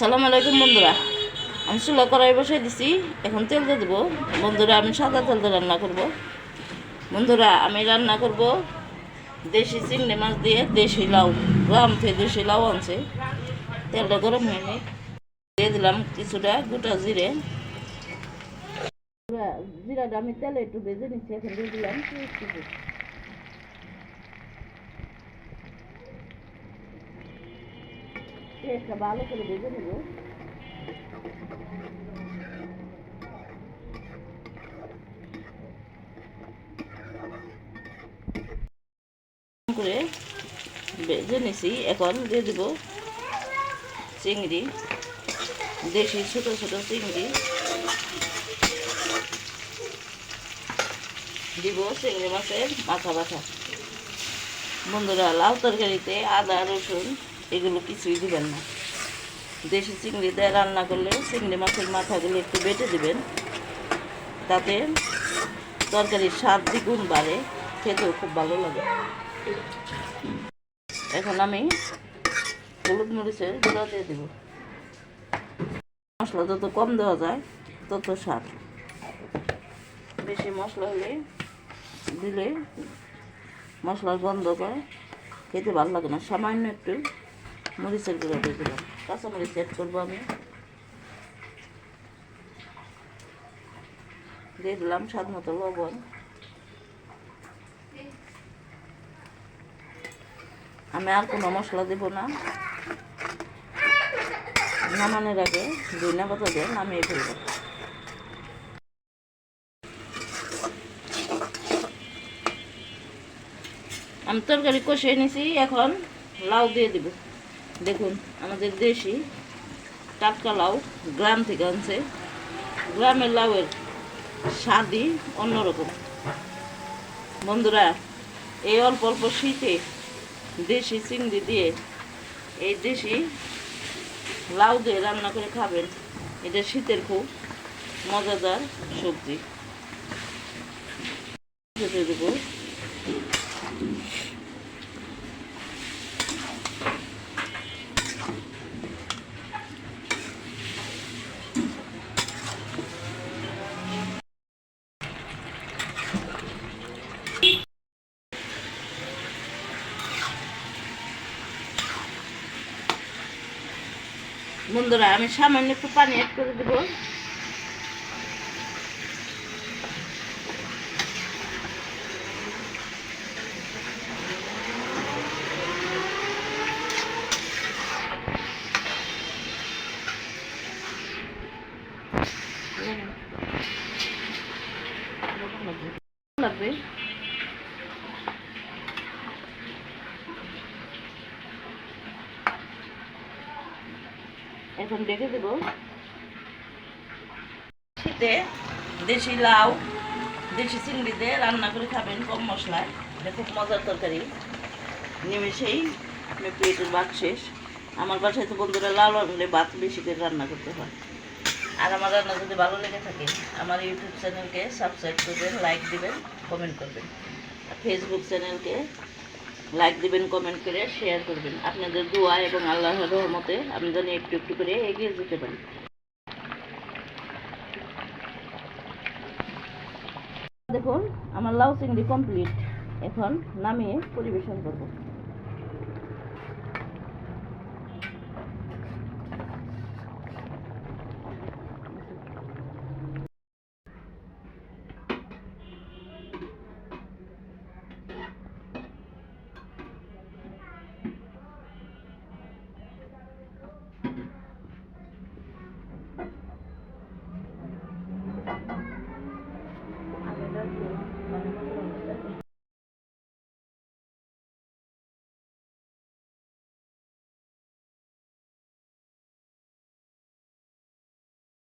সালাম আলাইকুম, বন্ধুরা। আমি চুলা কড়াই বসাই দিছি। এখন তেল দিয়ে দেবো। বন্ধুরা, আমি সাদা তেল দিয়ে রান্না করব। বন্ধুরা, আমি রান্না করব দেশি চিংড়ি মাছ দিয়ে দেশি লাউ। গ্রাম থেকে দেশি লাউ আনছে। তেলটা গরম হয়নি। দিয়ে দিলাম কিছুটা গোটা জিরে। জিরাটা আমি তেলে একটু ভেজে নিচ্ছি। এখন দিয়ে দিলাম পেঁয়াজটা ভালো করে ভেজে নেব করে নিছি, এখন দিয়ে দেব চিংড়ি, দেশি ছোট ছোট চিংড়ি। দিব চিংড়ি মাছের মাথা বাটা বন্ধুরা, লাউ তরকারিতে আদা, রসুন এগুলো কিছুই দিবেন না। দেশি চিংড়ি দিয়ে রান্না করলে চিংড়ি মাছের মাথাগুলো একটু বেটে দিবেন। তাতে তরকারির স্বাদ দ্বিগুণ বাড়ে, খেতেও খুব ভালো লাগে। এখন আমি হলুদ মরিচের গুঁড়া দিয়ে দেব। মশলা যত কম দেওয়া যায়, তত স্বাদ। বেশি মশলা হলে দিলে মশলার গন্ধ করে খেতে ভালো লাগে না। সামান্য একটু মরিচের গুঁড়ো দিয়ে দিলাম। কাঁচা মরিচ অ্যাড করব আমি। দিয়ে দিলাম স্বাদ মতো লবণ। আমি আর কোনো মশলা দেব না। নামানোর আগে ধনিয়া পাতা দিয়ে নামিয়ে ফেলব। আমি তরকারি কষিয়ে নিছি, এখন লাউ দিয়ে দিব। দেখুন, আমাদের দেশি টাটকা লাউ গ্রাম থেকে আনছে। গ্রামের লাউয়ের স্বাদই অন্যরকম। বন্ধুরা, এই অল্প অল্প শীতে দেশি চিংড়ি দিয়ে এই দেশি লাউ দিয়ে রান্না করে খাবেন, এটা শীতের খুব মজাদার সবজি। দেবো বন্ধুরা আমি সামান্য একটু পানি অ্যাড করে দেবো। লাগবে। এখন দেখে দেবো। শীতে দেশি লাউ, দেশি চিংড়ি দিয়ে রান্না করে খাবেন কম মশলায়। এটা খুব মজার তরকারি। নিমেষেই আমি প্লেটের ভাত শেষ। আমার বাসায় তো বন্ধুরা লাউ রান্নলে ভাত বেশি করে রান্না করতে হয়। আর আমার রান্না যদি ভালো লেগে থাকে, আমার ইউটিউব চ্যানেলকে সাবস্ক্রাইব করবেন লাইক দিবেন কমেন্ট করবেন। ফেসবুক চ্যানেলকে লাইক দিবেন কমেন্ট করে শেয়ার করবেন। আপনাদের দোয়া এবং আল্লাহর রহমতে আমি জানি একটু একটু করে এগিয়ে যেতে পারি। দেখুন, আমার লাউ চিংড়ি কমপ্লিট এখন নামিয়ে পরিবেশন করব।